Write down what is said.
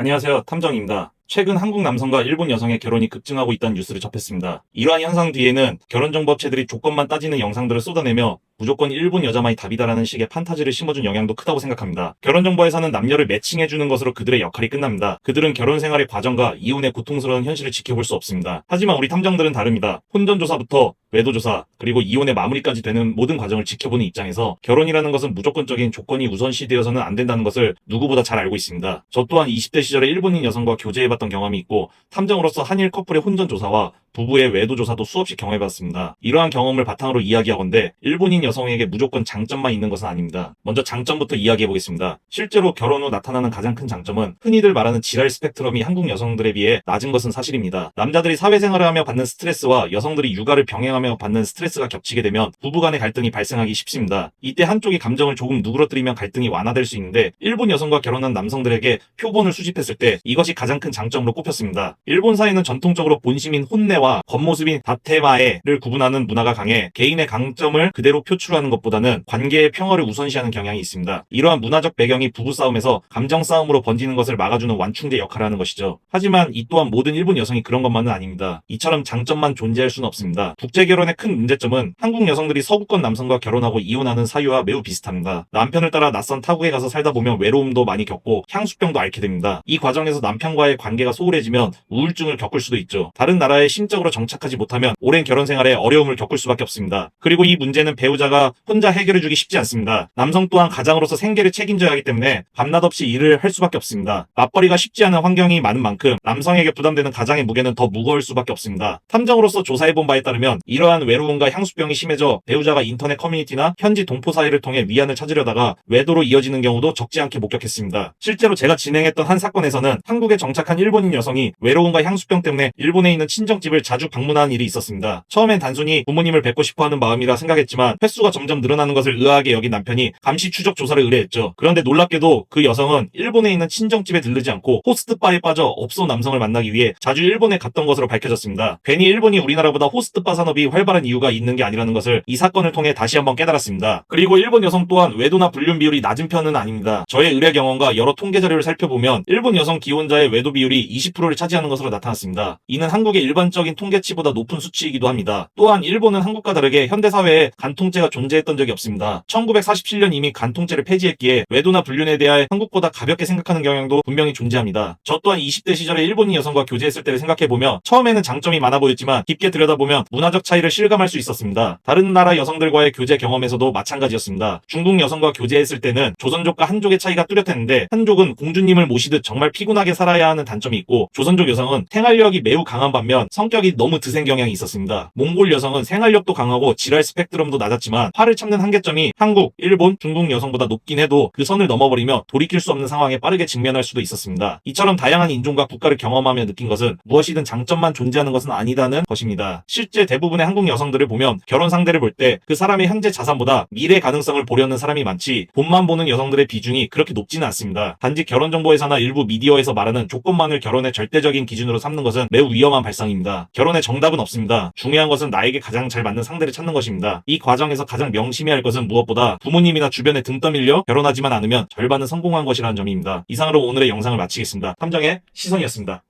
안녕하세요. 탐정입니다. 최근 한국 남성과 일본 여성의 결혼이 급증하고 있다는 뉴스를 접했습니다. 이러한 현상 뒤에는 결혼정보 업체들이 조건만 따지는 영상들을 쏟아내며 무조건 일본 여자만이 답이다라는 식의 판타지를 심어준 영향도 크다고 생각합니다. 결혼정보에서는 남녀를 매칭해주는 것으로 그들의 역할이 끝납니다. 그들은 결혼 생활의 과정과 이혼의 고통스러운 현실을 지켜볼 수 없습니다. 하지만 우리 탐정들은 다릅니다. 혼전조사부터 외도조사, 그리고 이혼의 마무리까지 되는 모든 과정을 지켜보는 입장에서 결혼이라는 것은 무조건적인 조건이 우선시되어서는 안 된다는 것을 누구보다 잘 알고 있습니다. 저 또한 20대 시절에 일본인 여성과 교제해봤던 경험이 있고 탐정으로서 한일 커플의 혼전 조사와 부부의 외도 조사도 수없이 경험해봤습니다. 이러한 경험을 바탕으로 이야기하건대 일본인 여성에게 무조건 장점만 있는 것은 아닙니다. 먼저 장점부터 이야기해보겠습니다. 실제로 결혼 후 나타나는 가장 큰 장점은 흔히들 말하는 지랄 스펙트럼이 한국 여성들에 비해 낮은 것은 사실입니다. 남자들이 사회생활을 하며 받는 스트레스와 여성들이 육아를 병행하며 받는 스트레스가 겹치게 되면 부부간의 갈등이 발생하기 쉽습니다. 이때 한쪽이 감정을 조금 누그러뜨리면 갈등이 완화될 수 있는데 일본 여성과 결혼한 남성들에게 표본을 수집했을 때 이것이 가장 큰 장점으로 꼽혔습니다. 일본 사회는 전통적으로 본심인 혼내 와 겉모습인 다테마에를 구분하는 문화가 강해 개인의 강점을 그대로 표출하는 것보다는 관계의 평화를 우선시하는 경향이 있습니다. 이러한 문화적 배경이 부부싸움에서 감정 싸움으로 번지는 것을 막아주는 완충제 역할을 하는 것이죠. 하지만 이 또한 모든 일본 여성이 그런 것만은 아닙니다. 이처럼 장점만 존재할 수는 없습니다. 국제 결혼의 큰 문제점은 한국 여성들이 서구권 남성과 결혼하고 이혼하는 사유와 매우 비슷합니다. 남편을 따라 낯선 타국에 가서 살다 보면 외로움도 많이 겪고 향수병도 앓게 됩니다. 이 과정에서 남편과의 관계가 소홀해지면 우울증을 겪을 수도 있죠. 다른 나라에 심 적으로 정착하지 못하면 오랜 결혼 생활에 어려움을 겪을 수밖에 없습니다. 그리고 이 문제는 배우자가 혼자 해결해주기 쉽지 않습니다. 남성 또한 가장으로서 생계를 책임져야 하기 때문에 밤낮 없이 일을 할 수밖에 없습니다. 맞벌이가 쉽지 않은 환경이 많은 만큼 남성에게 부담되는 가장의 무게는 더 무거울 수밖에 없습니다. 탐정으로서 조사해본 바에 따르면 이러한 외로움과 향수병이 심해져 배우자가 인터넷 커뮤니티나 현지 동포 사이를 통해 위안을 찾으려다가 외도로 이어지는 경우도 적지 않게 목격했습니다. 실제로 제가 진행했던 한 사건에서는 한국에 정착한 일본인 여성이 외로움과 향수병 때문에 일본에 있는 친정집을 자주 방문하는 일이 있었습니다. 처음엔 단순히 부모님을 뵙고 싶어하는 마음이라 생각했지만 횟수가 점점 늘어나는 것을 의아하게 여긴 남편이 감시 추적 조사를 의뢰했죠. 그런데 놀랍게도 그 여성은 일본에 있는 친정집에 들르지 않고 호스트바에 빠져 업소 남성을 만나기 위해 자주 일본에 갔던 것으로 밝혀졌습니다. 괜히 일본이 우리나라보다 호스트바 산업이 활발한 이유가 있는 게 아니라는 것을 이 사건을 통해 다시 한번 깨달았습니다. 그리고 일본 여성 또한 외도나 불륜 비율이 낮은 편은 아닙니다. 저의 의뢰 경험과 여러 통계 자료를 살펴보면 일본 여성 기혼자의 외도 비율이 20%를 차지하는 것으로 나타났습니다. 이는 한국의 일반적인 통계치보다 높은 수치이기도 합니다. 또한 일본은 한국과 다르게 현대사회에 간통죄가 존재했던 적이 없습니다. 1947년 이미 간통죄를 폐지했기에 외도나 불륜에 대해 한국보다 가볍게 생각하는 경향도 분명히 존재합니다. 저 또한 20대 시절에 일본인 여성과 교제했을 때를 생각해보며 처음에는 장점이 많아 보였지만 깊게 들여다보면 문화적 차이를 실감할 수 있었습니다. 다른 나라 여성들과의 교제 경험에서도 마찬가지였습니다. 중국 여성과 교제했을 때는 조선족과 한족의 차이가 뚜렷했는데 한족은 공주님을 모시듯 정말 피곤하게 살아야 하는 단점이 있고 조선족 여성은 생활력이 매우 강한 반면 성격 이 너무 드센 경향이 있었습니다. 몽골 여성은 생활력도 강하고 지랄 스펙트럼도 낮았지만 화를 참는 한계점이 한국, 일본, 중국 여성보다 높긴 해도 그 선을 넘어버리며 돌이킬 수 없는 상황에 빠르게 직면할 수도 있었습니다. 이처럼 다양한 인종과 국가를 경험하며 느낀 것은 무엇이든 장점만 존재하는 것은 아니다는 것입니다. 실제 대부분의 한국 여성들을 보면 결혼 상대를 볼 때 그 사람의 현재 자산보다 미래 가능성을 보려는 사람이 많지 돈만 보는 여성들의 비중이 그렇게 높지는 않습니다. 단지 결혼 정보에서나 일부 미디어에서 말하는 조건만을 결혼의 절대적인 기준으로 삼는 것은 매우 위험한 발상입니다. 결혼의 정답은 없습니다. 중요한 것은 나에게 가장 잘 맞는 상대를 찾는 것입니다. 이 과정에서 가장 명심해야 할 것은 무엇보다 부모님이나 주변에 등 떠밀려 결혼하지만 않으면 절반은 성공한 것이라는 점입니다. 이상으로 오늘의 영상을 마치겠습니다. 탐정의 시선이었습니다.